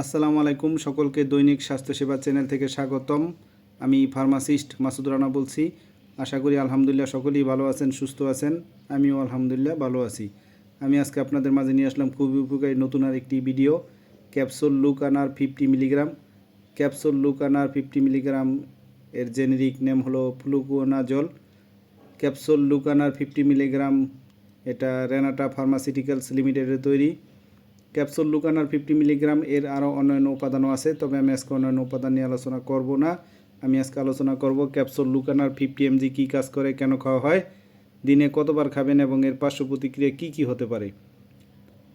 আসসালামু আলাইকুম সকলকে দৈনিক স্বাস্থ্যসেবা চ্যানেল থেকে স্বাগতম। আমি ফার্মাসিস্ট মাসুদ রানা বলছি। আশা করি আলহামদুলিল্লাহ সকলেই ভালো আছেন, সুস্থ আছেন। আমিও আলহামদুলিল্লাহ ভালো আছি। আমি আজকে আপনাদের মাঝে নিয়ে আসলাম খুবই উপকারী নতুন আর একটি ভিডিও, ক্যাপসুল লুকানার ফিফটি মিলিগ্রাম। ক্যাপসুল লুকানার ফিফটি মিলিগ্রাম এর জেনেরিক নেম হলো ফ্লুকোনা জল ক্যাপসুল লুকানার ফিফটি মিলিগ্রাম এটা রেনাটা ফার্মাসিউটিক্যালস লিমিটেডের তৈরি। ক্যাপসুল লুকানার ফিফটি মিলিগ্রাম এর আরও অন্যান্য উপাদানও আছে, তবে আমি আজকে অন্যান্য উপাদান নিয়ে আলোচনা করব না। আমি আজকে আলোচনা করব ক্যাপসুল লুকানার ফিফটি এমজি কী কাজ করে, কেন খাওয়া হয়, দিনে কতবার খাবেন এবং এর পার্শ্ব প্রতিক্রিয়া কী কী হতে পারে।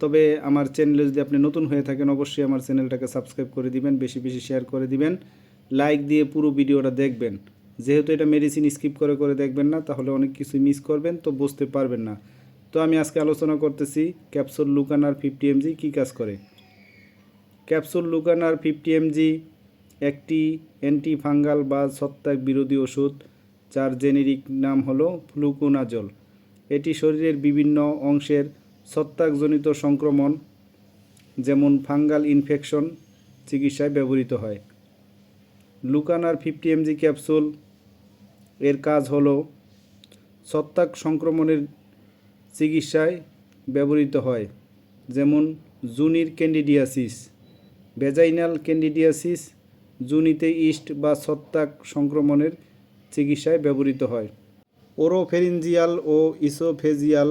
তবে আমার চ্যানেলে যদি আপনি নতুন হয়ে থাকেন, অবশ্যই আমার চ্যানেলটাকে সাবস্ক্রাইব করে দিবেন, বেশি বেশি শেয়ার করে দিবেন লাইক দিয়ে পুরো ভিডিওটা দেখবেন। যেহেতু এটা মেডিসিন স্কিপ করে করে দেখবেন না, তাহলে অনেক কিছু মিস করবেন, তো বুঝতে পারবেন না। তো আমি আজকে আলোচনা করতেছি ক্যাপসুল লুকানার ফিফটি এমজি কী কাজ করে। ক্যাপসুল লুকানার ফিফটি এমজি একটি অ্যান্টি ফাঙ্গাল বা ছত্রাক বিরোধী ওষুধ, যার জেনেরিক নাম হলো ফ্লুকোনাজল এটি শরীরের বিভিন্ন অংশের ছত্রাকজনিত সংক্রমণ, যেমন ফাঙ্গাল ইনফেকশন চিকিৎসায় ব্যবহৃত হয়। লুকানার ফিফটি এমজি ক্যাপসুল, এর কাজ হলো ছত্রাক সংক্রমণের চিকিৎসায় ব্যবহৃত হয়, যেমন জুনির ক্যান্ডিডিয়াসিস ভেজাইনাল ক্যান্ডিডিয়াসিস, জুনিতে ইস্ট বা ছত্রাক সংক্রমণের চিকিৎসায় ব্যবহৃত হয়। ওরোফেরিনজিয়াল ও ইসোফেজিয়াল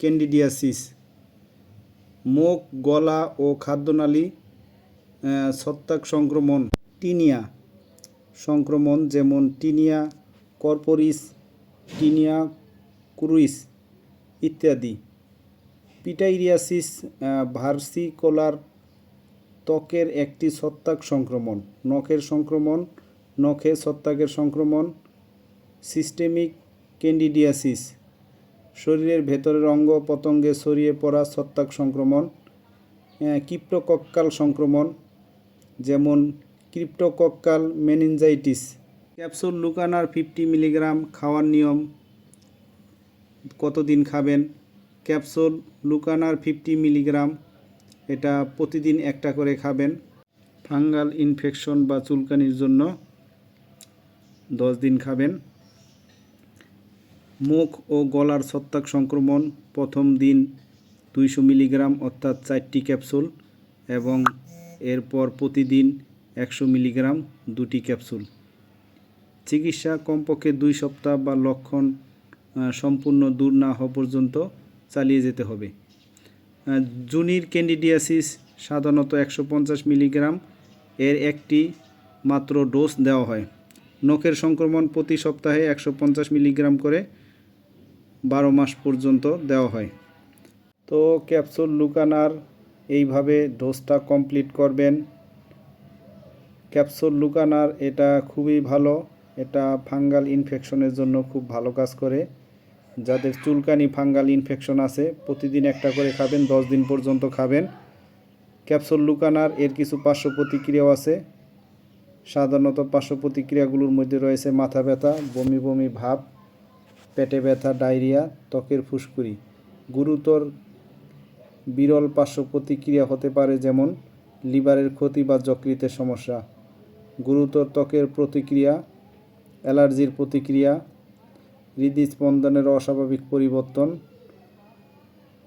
ক্যান্ডিডিয়াসিস, মুখ, গলা ও খাদ্যনালী ছত্রাক সংক্রমণ, টিনিয়া সংক্রমণ, যেমন টিনিয়া কর্পোরিস, টিনিয়া ক্রুইস। ইত্যাদি। পিটাইরিয়াসিস ভার্সিকোলার ত্বকের একটি ছত্রাক সংক্রমণ, নখের সংক্রমণ, নখে ছত্রাকের সংক্রমণ, সিস্টেমিক ক্যান্ডিডিয়াসিস শরীরের ভেতরের অঙ্গ পতঙ্গে ছড়িয়ে পড়া ছত্রাক সংক্রমণ কিপ্টোকক্কাল সংক্রমণ, যেমন ক্রিপ্টোকক্কাল মেনিনজাইটিস। ক্যাপসুল লুকানার ফিফটি মিলিগ্রাম খাওয়ার নিয়ম কতদিন খাবেন? ক্যাপসুল লুকানার ফিফটি মিলিগ্রাম, এটা প্রতিদিন একটা করে খাবেন। ফাঙ্গাল ইনফেকশন বা চুলকানির জন্য দশ দিন খাবেন। মুখ ও গলার ছত্রাক সংক্রমণ, প্রথম দিন দুইশো মিলিগ্রাম, অর্থাৎ চারটি ক্যাপসুল, এবং এরপর প্রতিদিন একশো মিলিগ্রাম, দুটি ক্যাপসুল। চিকিৎসা কমপক্ষে দুই সপ্তাহ বা লক্ষণ সম্পূর্ণ দূর না হওয়া পর্যন্ত চালিয়ে যেতে হবে। জুনির ক্যান্ডিডিয়াসিস সাধারণত একশো পঞ্চাশ মিলিগ্রাম। এর একটি মাত্র ডোজ দেওয়া হয়। নখের সংক্রমণ প্রতি সপ্তাহে একশো পঞ্চাশ মিলিগ্রাম করে বারো মাস পর্যন্ত দেওয়া হয়। তো ক্যাপসুল লুকানার এইভাবে ডোজটা কমপ্লিট করবেন। ক্যাপসুল লুকানার এটা খুবই ভালো। এটা ফাঙ্গাল ইনফেকশনের জন্য খুব ভালো কাজ করে। যাদের চুলকানি, ফাঙ্গাল ইনফেকশন আছে, প্রতিদিন একটা করে খাবেন, দশ দিন পর্যন্ত খাবেন। ক্যাপসুল লুকানার এর কিছু পার্শ্ব প্রতিক্রিয়াও আছে। সাধারণত পার্শ্ব প্রতিক্রিয়াগুলোর মধ্যে রয়েছে মাথা ব্যথা, বমি বমি ভাব, পেটে ব্যথা, ডায়রিয়া, ত্বকের ফুসকুড়ি। গুরুতর বিরল পার্শ্ব প্রতিক্রিয়া হতে পারে যেমন লিভারের ক্ষতি বা যকৃতের সমস্যা। গুরুতর ত্বকের প্রতিক্রিয়া, অ্যালার্জির প্রতিক্রিয়া হৃদস্পন্দনের অস্বাভাবিক পরিবর্তন,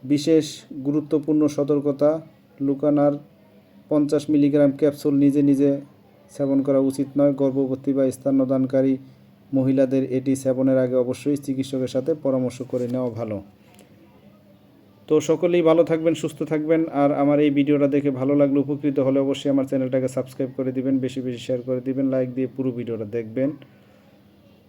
বিশেষ গুরুত্বপূর্ণ সতর্কতা, লুকানার পঞ্চাশ মিলিগ্রাম ক্যাপসুল নিজে নিজে সেবন করা উচিত নয়। গর্ভবতী বা স্থানদানকারী মহিলাদের এটি সেবনের আগে অবশ্যই চিকিৎসকের সাথে পরামর্শ করে নেওয়া ভালো। তো সকলেই ভালো থাকবেন, সুস্থ থাকবেন। আর আমার এই ভিডিওটা দেখে ভালো লাগলে, উপকৃত হলে অবশ্যই আমার চ্যানেলটাকে সাবস্ক্রাইব করে দিবেন, বেশি বেশি শেয়ার করে দিবেন, লাইক দিয়ে পুরো ভিডিওটা দেখবেন।